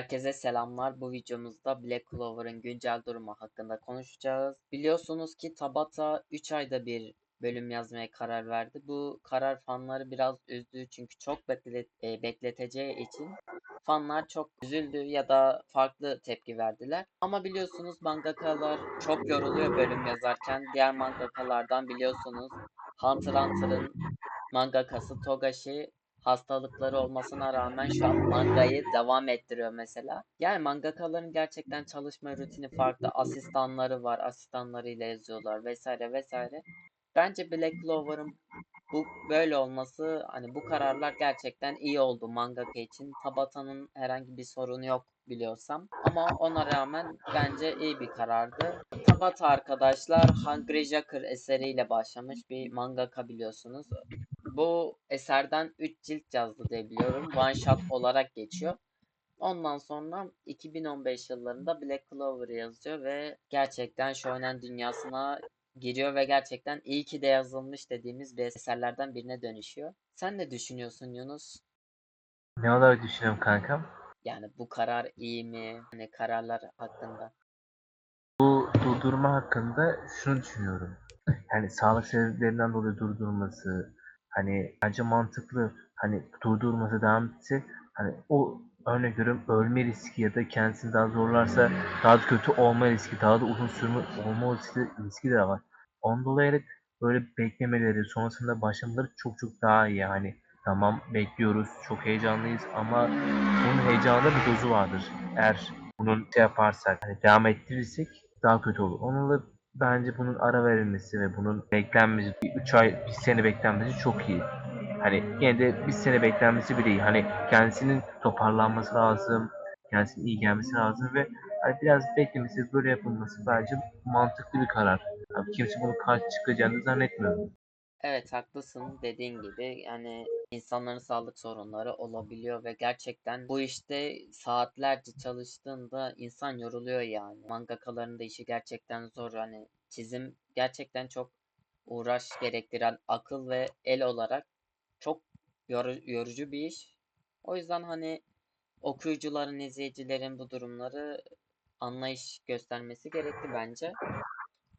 Herkese selamlar. Bu videomuzda Black Clover'ın güncel durumu hakkında konuşacağız. Biliyorsunuz ki Tabata 3 ayda bir bölüm yazmaya karar verdi. Bu karar fanları biraz üzdü çünkü çok beklet e, bekleteceği için fanlar çok üzüldü ya da farklı tepki verdiler. Ama biliyorsunuz mangakalar çok yoruluyor bölüm yazarken. Diğer mangakalardan biliyorsunuz Hunter Hunter'ın mangakası Togashi hastalıkları olmasına rağmen şu an mangayı devam ettiriyor mesela. Yani mangakaların gerçekten çalışma rutini farklı. Asistanları var. Asistanlarıyla yazıyorlar vesaire vesaire. Bence Black Clover'ın bu böyle olması hani bu kararlar gerçekten iyi oldu mangaka için. Tabata'nın herhangi bir sorunu yok biliyorsam. Ama ona rağmen bence iyi bir karardı. Tabata arkadaşlar Hungry Jacker eseriyle başlamış bir mangaka biliyorsunuz. Bu eserden 3 cilt yazdı diye biliyorum. One shot olarak geçiyor. Ondan sonra 2015 yıllarında Black Clover yazıyor ve gerçekten shonen dünyasına giriyor ve gerçekten iyi ki de yazılmış dediğimiz bir eserlerden birine dönüşüyor. Sen ne düşünüyorsun Yunus? Ne olarak düşünüyorum kankam? Yani bu karar iyi mi? Hani kararlar hakkında. Bu durdurma hakkında şunu düşünüyorum. Yani sağlık sebeplerinden dolayı durdurması hani bence mantıklı. Hani durdurması devam etse hani o örnek veriyorum ölme riski ya da kendisini daha zorlarsa daha da kötü olma riski, daha da uzun sürme olma riski, riski de var. Ondan dolayı böyle beklemeleri, sonrasında başlamaları çok çok daha iyi. Hani tamam bekliyoruz, çok heyecanlıyız ama bunun heyecanında bir dozu vardır. Eğer bunun şey yaparsak, hani devam ettirirsek daha kötü olur. Onunla bence bunun ara verilmesi ve bunun beklenmesi, 3 ay, 1 sene beklenmesi çok iyi. Hani yine de bir sene beklenmesi bile iyi. Hani kendisinin toparlanması lazım, kendisinin iyi gelmesi lazım ve hani biraz beklemesi, böyle yapılması bence mantıklı bir karar. Yani kimse bunu karşı çıkacağını zannetmiyorum. Evet haklısın dediğin gibi yani insanların sağlık sorunları olabiliyor ve gerçekten bu işte saatlerce çalıştığında insan yoruluyor yani. Mangakaların da işi gerçekten zor hani çizim gerçekten çok uğraş gerektiren akıl ve el olarak çok yoru- yorucu bir iş. O yüzden hani okuyucuların, izleyicilerin bu durumları anlayış göstermesi gerekli bence.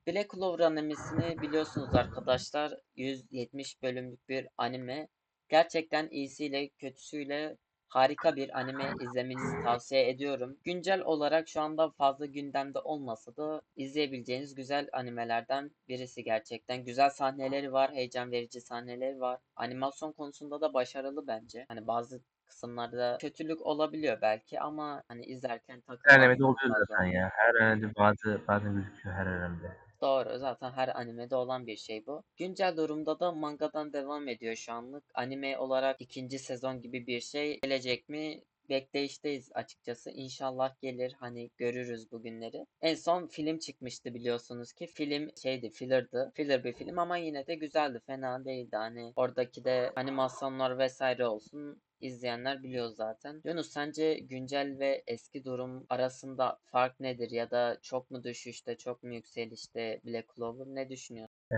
Black Clover animesini biliyorsunuz arkadaşlar 170 bölümlük bir anime. Gerçekten iyisiyle kötüsüyle harika bir anime izlemenizi tavsiye ediyorum. Güncel olarak şu anda fazla gündemde olmasa da izleyebileceğiniz güzel animelerden birisi gerçekten. Güzel sahneleri var, heyecan verici sahneleri var. Animasyon konusunda da başarılı bence. Hani bazı kısımlarda kötülük olabiliyor belki ama hani izlerken Her animede oluyor zaten ya. Her animede bazı bazen gözüküyor her animede. Doğru. Zaten her animede olan bir şey bu. Güncel durumda da mangadan devam ediyor şu anlık. Anime olarak ikinci sezon gibi bir şey gelecek mi? Bekleyişteyiz açıkçası. İnşallah gelir. Hani görürüz bugünleri. En son film çıkmıştı biliyorsunuz ki. Film şeydi, filler'dı. Filler bir film ama yine de güzeldi. Fena değildi. Hani oradaki de animasyonlar vesaire olsun izleyenler biliyor zaten. Yunus sence güncel ve eski durum arasında fark nedir ya da çok mu düşüşte çok mu yükselişte Black Clover ne düşünüyorsun? Ee,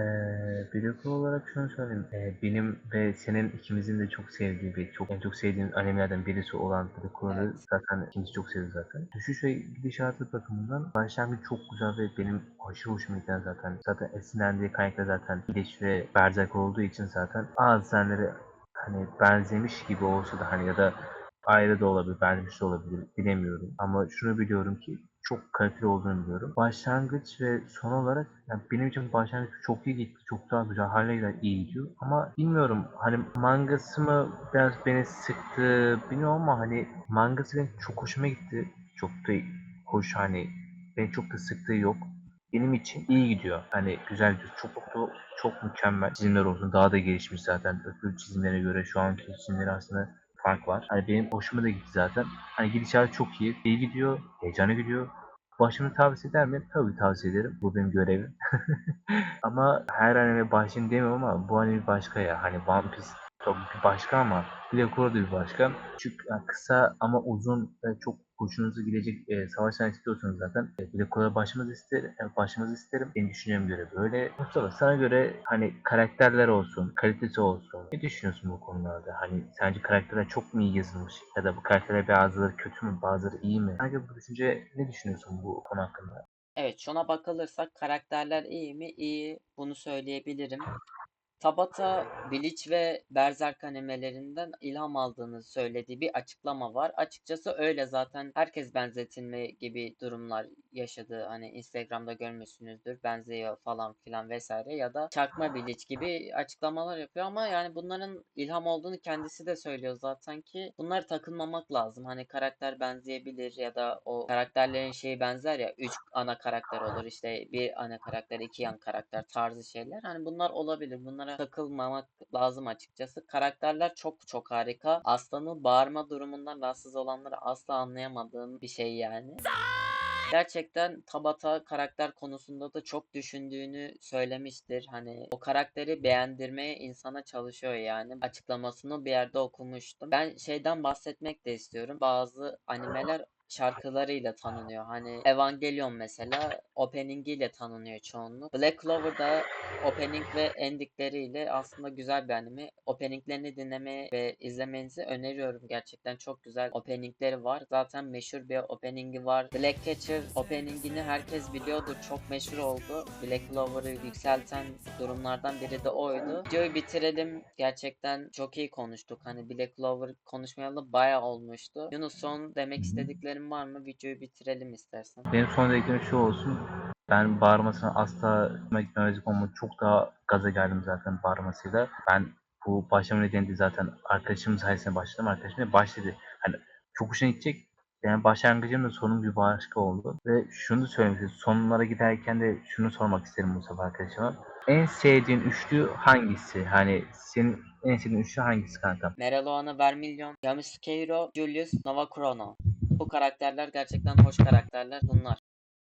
Blok olarak şunu söyleyeyim. Ee, benim ve senin ikimizin de çok sevdiği bir, çok en çok sevdiğim animelerden birisi olan Black Clover'ı Evet. zaten ikimiz çok seviyoruz zaten. Düşüş ve gidişatı bakımından başlangıç çok güzel ve benim aşırı hoşuma giden zaten. Zaten esinlendiği kaynakta zaten İleş ve Berserk olduğu için zaten bazı sahneleri hani benzemiş gibi olsa da hani ya da ayrı da olabilir, benzemiş de olabilir bilemiyorum. Ama şunu biliyorum ki çok kaliteli olduğunu biliyorum. Başlangıç ve son olarak yani benim için başlangıç çok iyi gitti. Çok daha güzel hale iyi gidiyor. Ama bilmiyorum hani mangası mı biraz beni sıktı bilmiyorum ama hani mangası benim çok hoşuma gitti. Çok da hoş hani beni çok da sıktığı yok. Benim için iyi gidiyor. Hani güzel gidiyor. Çok çok çok mükemmel çizimler olsun. Daha da gelişmiş zaten. Öbür çizimlere göre şu anki çizimleri aslında fark var. Hani benim hoşuma da gitti zaten. Hani gidişatı çok iyi. İyi gidiyor. Heyecanı gidiyor. Başımı tavsiye eder miyim? Tabii tavsiye ederim. Bu benim görevim. ama her anime başlayın demiyorum ama bu anime başka ya. Hani One Piece Çok başka ama Black da bir başka. Küçük, yani kısa ama uzun ve çok hoşunuza gidecek e, savaşlar istiyorsanız zaten e, Black Clover'a başlamanızı isterim. E, başlamanızı isterim. Benim düşünceme göre böyle. Mustafa sana göre hani karakterler olsun, kalitesi olsun. Ne düşünüyorsun bu konularda? Hani sence karakterler çok mu iyi yazılmış? Ya da bu karakterler bazıları kötü mü, bazıları iyi mi? Sence bu düşünce ne düşünüyorsun bu konu hakkında? Evet, şuna bakılırsak karakterler iyi mi? İyi. Bunu söyleyebilirim. Tabata, Bleach ve Berserk animelerinden ilham aldığını söylediği bir açıklama var. Açıkçası öyle zaten herkes benzetilme gibi durumlar yaşadı. Hani Instagram'da görmüşsünüzdür. Benziyor falan filan vesaire ya da çakma Bleach gibi açıklamalar yapıyor ama yani bunların ilham olduğunu kendisi de söylüyor zaten ki bunlara takılmamak lazım. Hani karakter benzeyebilir ya da o karakterlerin şeyi benzer ya. Üç ana karakter olur işte bir ana karakter, iki yan karakter tarzı şeyler. Hani bunlar olabilir. Bunlara takılmamak lazım açıkçası. Karakterler çok çok harika. Aslan'ın bağırma durumundan rahatsız olanları asla anlayamadığım bir şey yani. Gerçekten Tabata karakter konusunda da çok düşündüğünü söylemiştir. Hani o karakteri beğendirmeye insana çalışıyor yani. Açıklamasını bir yerde okumuştum. Ben şeyden bahsetmek de istiyorum. Bazı animeler şarkılarıyla tanınıyor. Hani Evangelion mesela openingiyle tanınıyor çoğunluk. Black Clover da opening ve endingleriyle aslında güzel bir anime. Openinglerini dinlemeye ve izlemenizi öneriyorum. Gerçekten çok güzel openingleri var. Zaten meşhur bir openingi var. Black Catcher openingini herkes biliyordur. Çok meşhur oldu. Black Clover'ı yükselten durumlardan biri de oydu. Videoyu bitirelim. Gerçekten çok iyi konuştuk. Hani Black Clover konuşmayalı bayağı olmuştu. Yunus son demek istediklerin var mı? Videoyu bitirelim istersen. Benim son dediklerim şu olsun. Ben bağırmasına asla gitmemezlik olmadı. Çok daha gaza geldim zaten bağırmasıyla. Ben bu başlama nedeni de zaten arkadaşım sayesinde başladım. Arkadaşım da başladı. Hani çok hoşuna gidecek. Yani başlangıcım da sonum bir başka oldu. Ve şunu da söylemek istedim. Sonlara giderken de şunu sormak isterim bu sefer arkadaşıma. En sevdiğin üçlü hangisi? Hani senin en sevdiğin üçlü hangisi kanka? Mereloana Vermilion, Yamasukeiro, Julius, Nova Chrono Bu karakterler gerçekten hoş karakterler. Bunlar.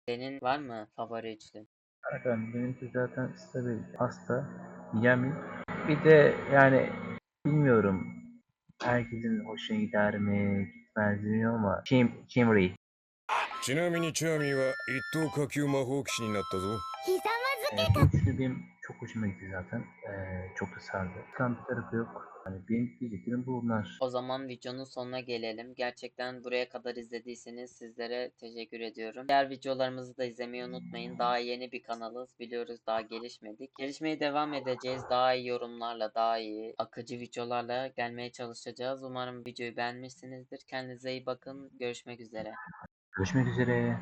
Senin var mı favori üçlün? Kanka benimki zaten stabil. Hasta. Yami. Bir de yani bilmiyorum. Herkesin hoşuna gider mi? Gitmez mi bilmiyorum ama Kim, Kimri. ちなみにチャーミーは一等下級魔法騎士になったぞ Yani bu üçlü benim çok hoşuma gitti zaten. Ee, çok da sardı. Kan bir tarafı yok. Hani benim diyeceklerim bunlar. O zaman videonun sonuna gelelim. Gerçekten buraya kadar izlediyseniz sizlere teşekkür ediyorum. Diğer videolarımızı da izlemeyi unutmayın. Daha yeni bir kanalız. Biliyoruz daha gelişmedik. Gelişmeye devam edeceğiz. Daha iyi yorumlarla, daha iyi akıcı videolarla gelmeye çalışacağız. Umarım videoyu beğenmişsinizdir. Kendinize iyi bakın. Görüşmek üzere. Görüşmek üzere.